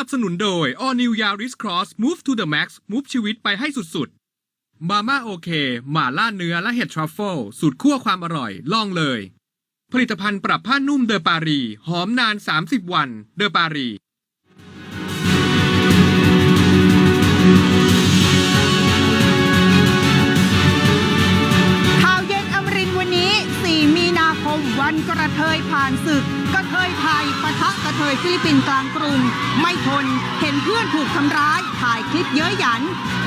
นับสนุนโดย All New Yaris Cross Move to the Max Move ชีวิตไปให้สุดๆ มาม่าโอเค หม่าล่าเนื้อและเห็ดทรัฟเฟิลสูตรคั่วความอร่อยลองเลย ผลิตภัณฑ์ปรับผ้านุ่มเดอปารี หอมนาน 30 วัน เดอปารี ระเทยไทยปะทะกระเทยฟิลิปปินส์กลางกรุง ไม่ทนเห็นเพื่อนถูกทำร้าย ถ่ายคลิปเย้ยหยัน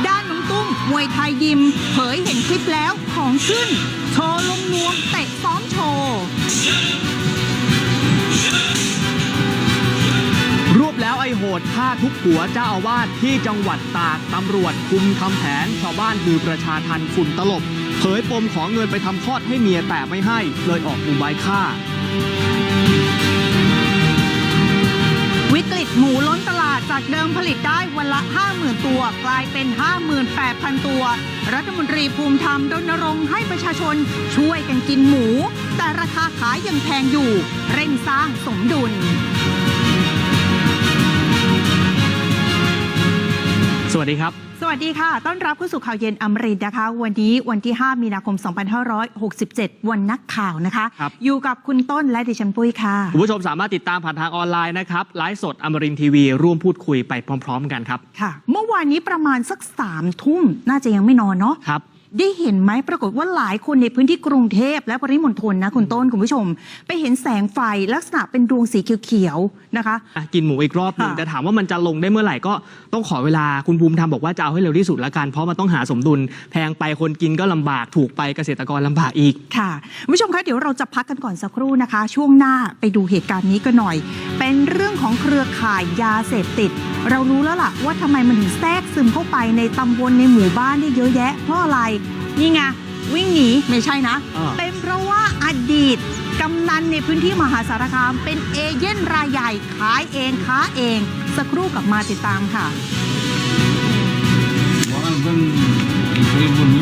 ด้านน้องตุ้มมวยไทยยิม เผยเห็นคลิปแล้วของขึ้น โชว์ลงนวมเตะซ้อมโชว์รวบแล้วไอโหดฆ่าทุกหัวเจ้าอาวาสที่จังหวัดตากตำรวจคุมทำแผนชาวบ้านคือประชาทันฝุ่นตลบ เผยปมของเงินไปทำคลอดให้เมียแต่ไม่ให้ เลยออกอุบายฆ่า กลายเป็น 58,000 ตัว รัฐมนตรีภูมิธรรมรณรงค์ให้ประชาชนช่วยกันกินหมู แต่ราคาขายยังแพงอยู่ เร่งสร้างสมดุล วัสดีครับ สวัสดีค่ะ ต้อนรับเข้าสู่ข่าวเย็นอมรินทร์นะคะ วันนี้วันที่ 5 มีนาคม 2567 วันนักข่าวนะคะครับอยู่กับคุณต้นและดิฉันปุ้ยค่ะ คุณผู้ชมสามารถติดตามผ่านทางออนไลน์นะครับ ไลฟ์สดอมรินทีวี ร่วมพูดคุยไปพร้อม ๆ กันครับ ค่ะ เมื่อวานนี้ประมาณสักสามทุ่มน่าจะยังไม่นอนเนาะ ครับ ได้เห็นไหมปรากฏว่าหลายคนในพื้นที่กรุงเทพและปริมณฑลนะคุณต้นคุณผู้ชม ไปเห็นแสงไฟลักษณะเป็นดวงสีเขียวๆนะคะ อะกินหมูอีกรอบหนึ่งค่ะแต่ถามว่ามันจะลงได้เมื่อไหร่ก็ต้องขอเวลาคุณภูมิธรรมบอกว่าจะเอาให้เร็วที่สุดละกันเพราะมันต้องหาสมดุล แพงไปคนกินก็ลำบากถูกไปเกษตรกรลำบากอีก ค่ะคุณผู้ชมคะเดี๋ยวเราจะพักกันก่อนสักครู่นะคะ ช่วงหน้าไปดูเหตุการณ์นี้กันหน่อย เป็นเรื่อง ของเครือข่ายยาเสพติด เรารู้แล้วล่ะว่าทำไมมันถึงแทรกซึมเข้าไปในตำบลในหมู่บ้านได้เยอะแยะ เพราะอะไร นี่ไงวิ่งหนีไม่ใช่นะ อ่า เป็นเพราะว่าอดีตกำนันในพื้นที่มหาสารคาม เป็นเอเย่นรายใหญ่ขายเองค้าเอง สักครู่กลับมาติดตามค่ะ Walaupun ibu ni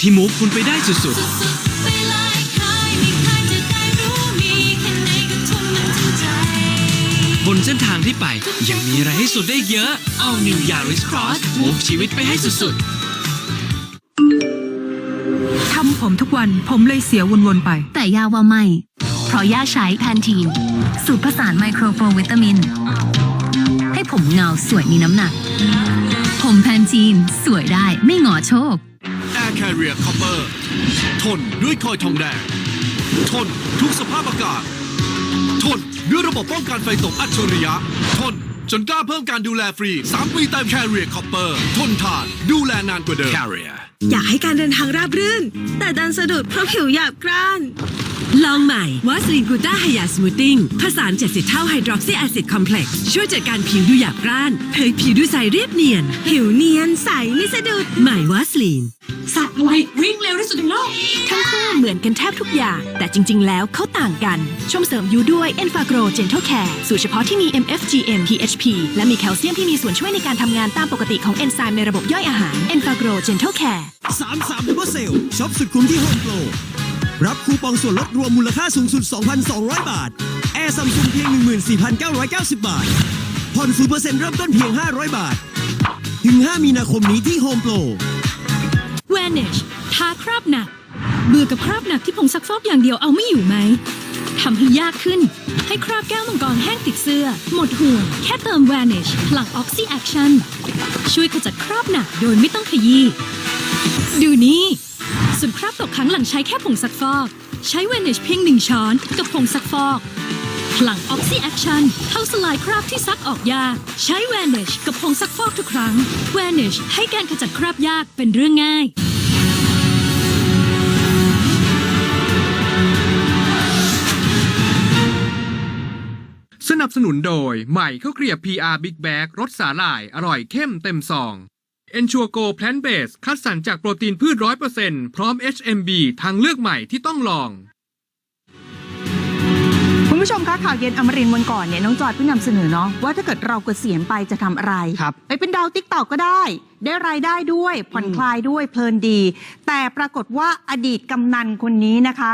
ที่มูฟคุณไปได้สุดสุดๆไปเลยคล้ายมีใครจะได้รู้มีแค่ไหนก็ทุ่มมันทั้งใจๆบนเส้นทางที่ไปยังมีอะไรให้สุดได้เยอะ All New Yaris Cross มูฟชีวิตไปให้สุดๆ ทำผมทุกวันผมเลยเสียวนๆไป แต่ย่าว่าไม่ เพราะย่าใช้แพนทีน สูตรผสานไมโครโฟวิตามิน ให้ผมเงาสวยมีน้ำหนัก ผมแพนทีนสวยได้ไม่หงอโชค Air Carrier Copper ทนด้วยคอยทองแดง ทนทุกสภาพอากาศ ทนด้วยระบบป้องกันไฟตกอัจฉริยะ ทนจนกล้าเพิ่มการดูแลฟรี 3 ปีเต็ม Carrier Copper ทนทานดูแลนานกว่าเดิม Carrier อยากให้การเดินทางราบรื่น แต่ดันสะดุดเพราะผิวหยาบกร้าน ลองใหม่วาสลินกูต้าไฮยาสมูทติ้งผสาน70 เท่าไฮดรอกซีแอซิดคอมเพล็กซ์ช่วยจัดการผิวดูหยาบกร้านเผยผิวดูใสเรียบเนียน ผิวเนียนใสไม่สะดุด ใหม่วาสลิน สัตว์ไววิ่งเร็วที่สุดในโลก ทั้งคู่เหมือนกันแทบทุกอย่าง แต่จริง ๆ แล้วเขาต่างกัน ชมเสริมยูด้วย e n f a g r o Gentle Care สูตรเฉพาะที่มี MFGM PHP และมีแคลเซียมที่มีส่วนช่วยในการทำงานตามปกติของเอนไซม์ในระบบย่อยอาหาร e n f a g r o Gentle Care 3 3ดับเบิลเซลช็อปสุดคุ้มที่โฮมโปรรับคูปองส่วนลดรวมมูลค่าสูงสุด 2,200 บาท แอร์ซัมซุงเพียง 14,990 บาท ผ่อน0%เริ่มต้นเพียง 500 บาท ถึง 5 มีนาคมนี้ที่โฮมโปร Vanish ทาคราบหนัก เบื่อกับคราบหนักที่ผงซักฟอกอย่างเดียวเอาไม่อยู่ไหมทำให้ยากขึ้น ให้คราบแก้วมังกรแห้งติดเสื้อ หมดห่วง แค่เติม Vanish พลัง Oxy Action ช่วยขจัดคราบหนักโดยไม่ต้องขยี้ ดูนี่ส่วนคราบตกค้างหลังใช้แค่ผงซักฟอก ใช้ Vanish เพียงหนึ่งช้อนกับผงซักฟอกพลัง Oxy Action เข้าสลายคราบที่ซักออกยาก ใช้ Vanish กับผงซักฟอกทุกครั้ง Vanish ให้การขจัดคราบยากเป็นเรื่องง่าย บสนุนโดย ใหม่ข้าวเกรียบ PR Big Bag รสสาหร่าย อร่อยเข้มเต็มซอง e n s u r e Go Plant Based คัดสรรจากโปรตีนพืช100%พร้อม HMB ทางเลือกใหม่ที่ต้องลอง คุณผู้ชผู้ชมคะข่าวเย็นอมรินทร์วันก่อนเนี่ยน้องจอยเพิ่งนำเสนอเนาะว่าถ้าเกิดเราเกษียณไปจะทำอะไร ครับ ไปเป็นดาวติ๊กตอกก็ได้ ได้รายได้ด้วย ผ่อนคลายด้วยเพลินดี แต่ปรากฏว่าอดีตกำนันคนนี้นะคะ